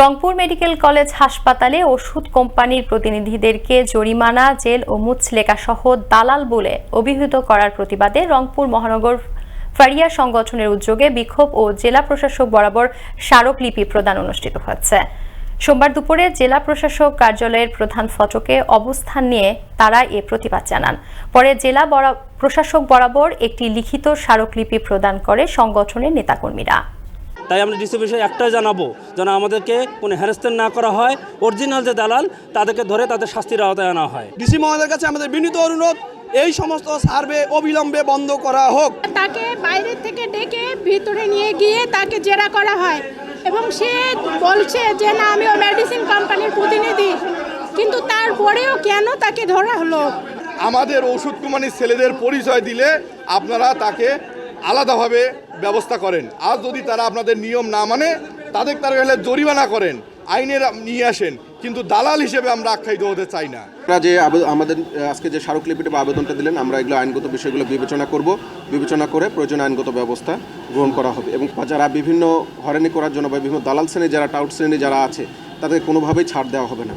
Rangpur medical college হাসপাতালে ওষুধ কোম্পানির প্রতিনিধিদেরকে জরিমানা, জেল ও মুচলেকা সহ দালাল বলে অভিহিত করার প্রতিবাদে রংপুর মহানগর ফারিয়া সংগঠনের উদ্যোগে বিক্ষোভ ও জেলা প্রশাসক বরাবর স্মারকলিপি প্রদান অনুষ্ঠিত হয়েছে সোমবার দুপুরে জেলা প্রশাসক কার্যালয়ের প্রধান ফটকে অবস্থান নিয়ে তারা এ প্রতিবাদ জানান। পরে জেলা প্রশাসক বরাবর একটি লিখিত স্মারকলিপি প্রদান করে সংগঠনের নেতাকর্মীরা। তাই আমরা ডিসি বিষয়ে একটাই জানাব যেন আমাদেরকে কোনো হ্যারাসমেন্ট না করা হয়। অরিজিনাল যে দালাল তাদেরকে ধরে তাদের শাস্তির আওতায় আনা হয়। ডিসি মহোদয়ের কাছে আমাদের বিনীত অনুরোধ এই সমস্ত সার্ভে অবিলম্বে বন্ধ করা হোক। তাকে বাইরে থেকে ডেকে ভিতরে নিয়ে গিয়ে তাকে জেরা করা হয়। এবং সে বলছে যে না আমি ও মেডিসিন কোম্পানির প্রতিনিধি। কিন্তু তারপরেও কেন তাকে ধরা হলো? আমাদের ওষুধ কোম্পানির ছেলেদের পরিচয় দিলে আপনারা তাকে আলাদাভাবে ব্যবস্থা করেন। আর যদি তারা আপনাদের নিয়ম না মানে তাদের তারা হলে জরিমানা করেন, আইনের নিয়ে আসেন। কিন্তু দালাল হিসেবে আমরা আখ্যায়িত হতে চাই না। যে আমাদের আজকে যে স্মারকলিপিটা বা আবেদনটা দিলেন, আমরা এগুলো আইনগত বিষয়গুলো বিবেচনা করব। বিবেচনা করে প্রয়োজন আইনগত ব্যবস্থা গ্রহণ করা হবে এবং যারা বিভিন্ন হয়রানি করার জন্য বা বিভিন্ন দালাল শ্রেণি, যারা টাউট শ্রেণি যারা আছে তাদের কোনোভাবেই ছাড় দেওয়া হবে না।